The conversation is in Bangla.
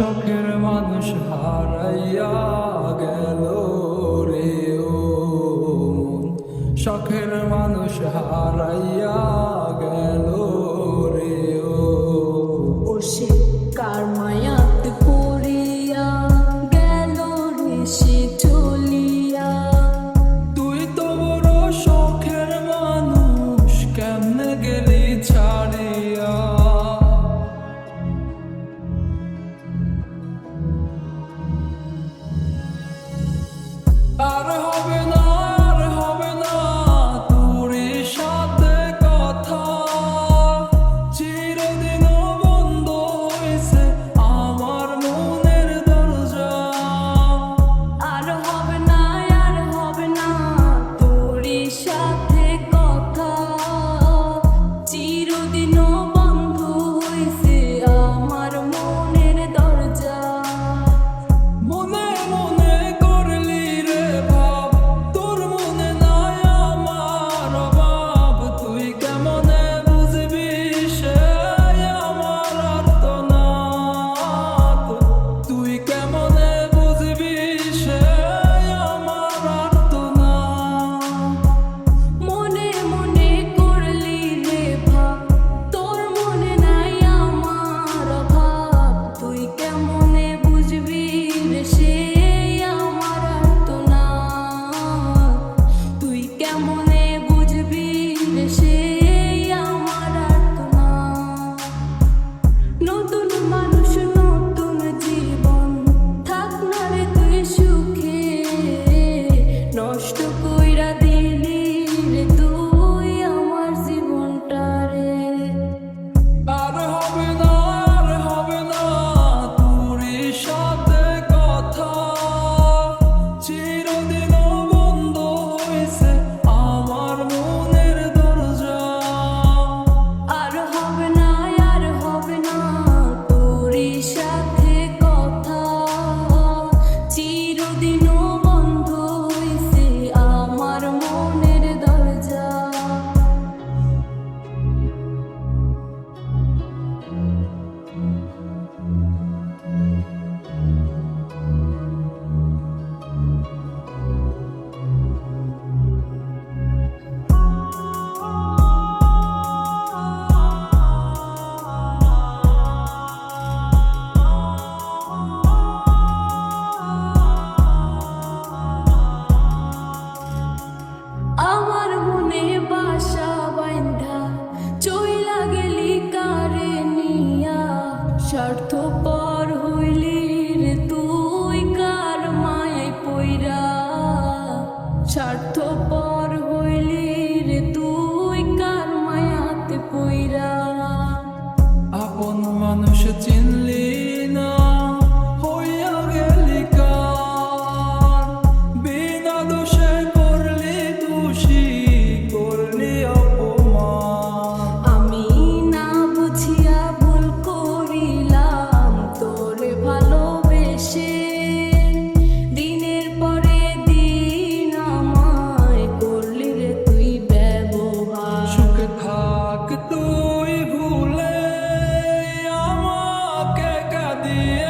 শখের মানুষ হারাইয়া গেল রে ও শখের মানুষ হারাইয়া আর হবে না someone মানুষ চিনলে yeah.